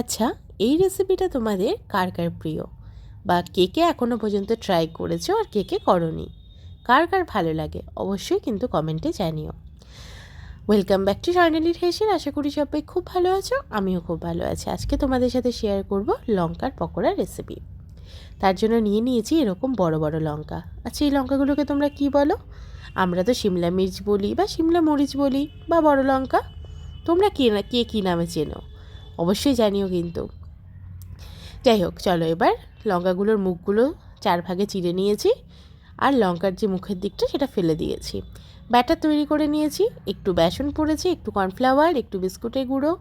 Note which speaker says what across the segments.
Speaker 1: আচ্ছা এই রেসিপিটা তোমাদের কার কার প্রিয়? বা কে কে এখনও পর্যন্ত ট্রাই করেছ আর কে কে করনি? কার কার ভালো লাগে? অবশ্যই কিন্তু কমেন্টে জানিও। ওয়েলকাম ব্যাক টু স্বর্ণালীর হেসের আশা করি সবাই খুব ভালো আছো, আমিও খুব ভালো আছি। আজকে তোমাদের সাথে শেয়ার করব লঙ্কার পকোড়া রেসিপি তার জন্য নিয়ে নিয়েছি এরকম বড় বড় লঙ্কা। আচ্ছা এই লঙ্কাগুলোকে তোমরা কি বলো? আমরা তো শিমলা মির্চ বলি বা শিমলা মরিচ বলি বা বড় লঙ্কা। তোমরা কে কে কী নামে চেনো? অবশ্যই জানিও কিন্তু। যাই হোক, চলো এবার লঙ্কাগুলোর মুখগুলো চার ভাগে চিড়ে নিয়েছি আর লঙ্কার যে মুখের দিকটা সেটা ফেলে দিয়েছি। ব্যাটার তৈরি করে নিয়েছি, একটু বেসন পড়েছি, একটু কর্নফ্লাওয়ার, একটু বিস্কুটের গুঁড়ো,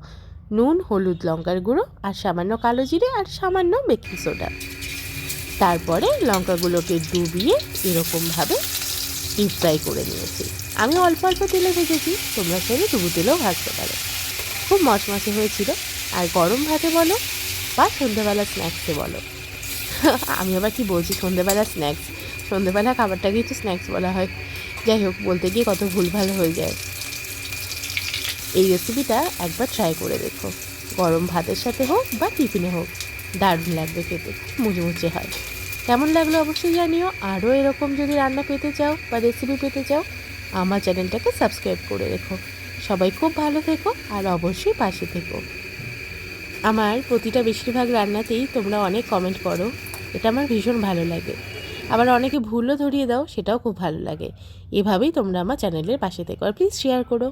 Speaker 1: নুন, হলুদ লঙ্কার গুঁড়ো আর সামান্য কালো জিরে আর সামান্য বেকিং সোডা। তারপরে লঙ্কাগুলোকে ডুবিয়ে এরকমভাবে ডিপ ফ্রাই করে নিয়েছি। আমি অল্প অল্প তেলে ভেজেছি, তোমরা চাইলে ডুবু তেলেও ভাজতে পারো। খুব মচমচে হয়েছিল। আর গরম ভাতে বলো বা সন্ধ্যেবেলা স্ন্যাক্সে বলো। আমি আবার কি বলছি সন্ধ্যেবেলা স্ন্যাক্স সন্ধ্যেবেলা খাবারটাকেই তো স্ন্যাক্স বলা হয়। যাই হোক, বলতে গিয়ে কত ভুলভাল হয়ে যায়। এই রেসিপিটা একবার ট্রাই করে দেখো। গরম ভাতের সাথে হোক বা টিফিনে হোক, দারুণ লাগবে খেতে, মুচমুচে হয়। কেমন লাগল অবশ্যই জানিও। আরও এরকম যদি রান্না পেতে চাও বা রেসিপি পেতে চাও, আমার চ্যানেলটাকে সাবস্ক্রাইব করে রেখো। সবাই খুব ভালো থেকো আর অবশ্যই পাশে থেকো। আমার প্রতিটা বেশিরভাগ রান্নাতেই তোমরা অনেক কমেন্ট করো এটা আমার ভীষণ ভালো লাগে। আবার অনেকে ভুলও ধরিয়ে দাও, সেটাও খুব ভালো লাগে। এভাবেই তোমরা আমার চ্যানেলের পাশে থেকো। আর প্লিজ শেয়ার করো।